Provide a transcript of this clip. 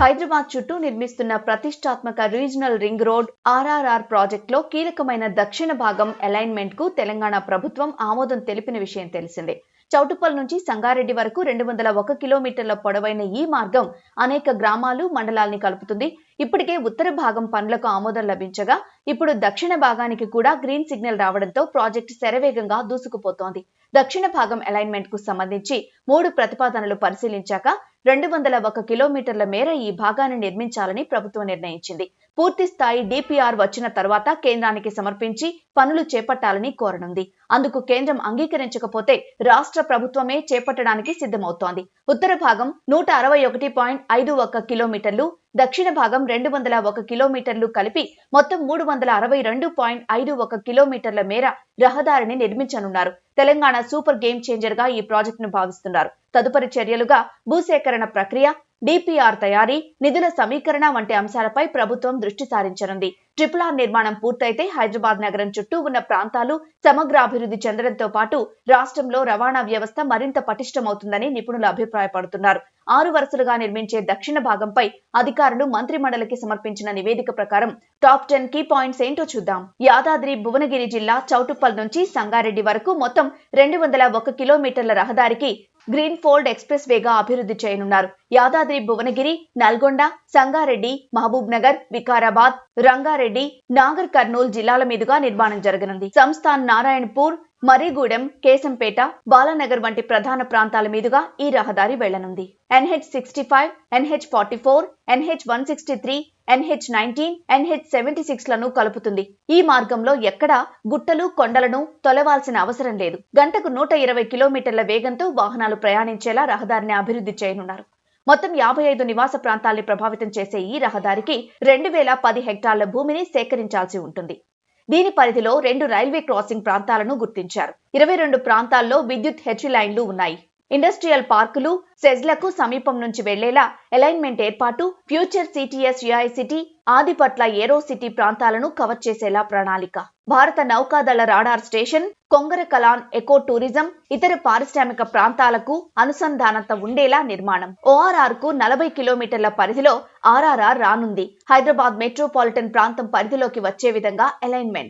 హైదరాబాద్ చుట్టూ నిర్మిస్తున్న ప్రతిష్టాత్మక రీజనల్ రింగ్ రోడ్ ఆర్ఆర్ఆర్ ప్రాజెక్టులో కీలకమైన దక్షిణ భాగం అలైన్మెంట్కు తెలంగాణ ప్రభుత్వం ఆమోదం తెలిపిన విషయం తెలిసిందే. చౌటుప్పల్ నుంచి సంగారెడ్డి వరకు రెండు వందల ఒక కిలోమీటర్ల పొడవైన ఈ మార్గం అనేక గ్రామాలు మండలాల్ని కలుపుతుంది. ఇప్పటికే ఉత్తర భాగం పనులకు ఆమోదం లభించగా ఇప్పుడు దక్షిణ భాగానికి కూడా గ్రీన్ సిగ్నల్ రావడంతో ప్రాజెక్టు శరవేగంగా దూసుకుపోతోంది. దక్షిణ భాగం అలైన్మెంట్కు సంబంధించి మూడు ప్రతిపాదనలు పరిశీలించాక రెండు వందల ఒక కిలోమీటర్ల మేర ఈ భాగాన్ని నిర్మించాలని ప్రభుత్వం నిర్ణయించింది. పూర్తి స్థాయి డిపిఆర్ వచ్చిన తర్వాత కేంద్రానికి సమర్పించి పనులు చేపట్టాలని కోరనుంది. అందుకు కేంద్రం అంగీకరించకపోతే రాష్ట్ర ప్రభుత్వమే చేపట్టడానికి సిద్ధమవుతోంది. ఉత్తర భాగం నూట అరవై ఒకటి పాయింట్ ఐదు ఒక్క కిలోమీటర్లు దక్షిణ భాగం రెండు వందల ఒక కిలోమీటర్లు కలిపి మొత్తం మూడు వందల అరవై రెండు పాయింట్ ఐదు ఒక కిలోమీటర్ల మేర రహదారిని నిర్మించనున్నారు. తెలంగాణ సూపర్ గేమ్ చేంజర్గా ఈ ప్రాజెక్టును భావిస్తున్నారు. తదుపరి చర్యలుగా భూసేకరణ ప్రక్రియ డిపిఆర్ తయారీ నిధుల సమీకరణ వంటి అంశాలపై ప్రభుత్వం దృష్టి సారించనుంది. ట్రిపుల్ ఆర్ నిర్మాణం పూర్తయితే హైదరాబాద్ నగరం చుట్టూ ఉన్న ప్రాంతాలు సమగ్రాభివృద్ధి చెందడంతో పాటు రాష్ట్రంలో రవాణా వ్యవస్థ మరింత పటిష్టమవుతుందని నిపుణులు అభిప్రాయపడుతున్నారు. ఆరు వరుసలుగా నిర్మించే దక్షిణ భాగంపై అధికారులు మంత్రి మండలికి సమర్పించిన నివేదిక ప్రకారం టాప్ టెన్ కీ పాయింట్స్ ఏంటో చూద్దాం. యాదాద్రి భువనగిరి జిల్లా చౌటుప్పల్ నుంచి సంగారెడ్డి వరకు మొత్తం రెండు వందల ఒక కిలోమీటర్ల రహదారికి గ్రీన్ ఫోల్డ్ ఎక్స్ప్రెస్ వేగా అభివృద్ధి చేయనున్నారు. యాదాద్రి భువనగిరి నల్గొండ సంగారెడ్డి మహబూబ్ నగర్ వికారాబాద్ రంగారెడ్డి నాగర్ కర్నూలు జిల్లాల మీదుగా నిర్మాణం జరగనుంది. సంస్థాన్ నారాయణపూర్ మరిగూడెం కేశంపేట బాలానగర్ వంటి ప్రధాన ప్రాంతాల మీదుగా ఈ రహదారి వెళ్ళనుంది. NH sixty five NH forty four NH one sixty three NH nineteen NH seventy సిక్స్లను కలుపుతుంది. ఈ మార్గంలో ఎక్కడా గుట్టలు కొండలను తొలవాల్సిన అవసరం లేదు. గంటకు నూట ఇరవై కిలోమీటర్ల వేగంతో వాహనాలు ప్రయాణించేలా రహదారిని అభివృద్ధి చేయనున్నారు. మొత్తం యాభై ఐదు నివాస ప్రాంతాల్ని ప్రభావితం చేసే ఈ రహదారికి రెండు వేల పది హెక్టార్ల భూమిని సేకరించాల్సి ఉంటుంది. దీని పరిధిలో రెండు రైల్వే క్రాసింగ్ ప్రాంతాలను గుర్తించారు. ఇరవై రెండు ప్రాంతాల్లో విద్యుత్ హెచ్ లైన్లు ఉన్నాయి. ఇండస్ట్రియల్ పార్కులు సెజ్లకు సమీపం నుంచి వెళ్ళేలా అలైన్మెంట్ ఏర్పాటు ఫ్యూచర్ సిటీఎస్ సిటీ ఆదిపట్ల ఏరో సిటీ ప్రాంతాలను కవర్ చేసేలా ప్రణాళిక. భారత నౌకాదళ radar station Kongara Kalan eco tourism ఇతర పారిశ్రామిక ప్రాంతాలకు అనుసంధానత ఉండేలా నిర్మాణం. ఓఆర్ఆర్కు నలభై కిలోమీటర్ల పరిధిలో ఆర్ఆర్ఆర్ రానుంది. హైదరాబాద్ మెట్రోపాలిటన్ ప్రాంతం పరిధిలోకి వచ్చే విధంగా అలైన్మెంట్.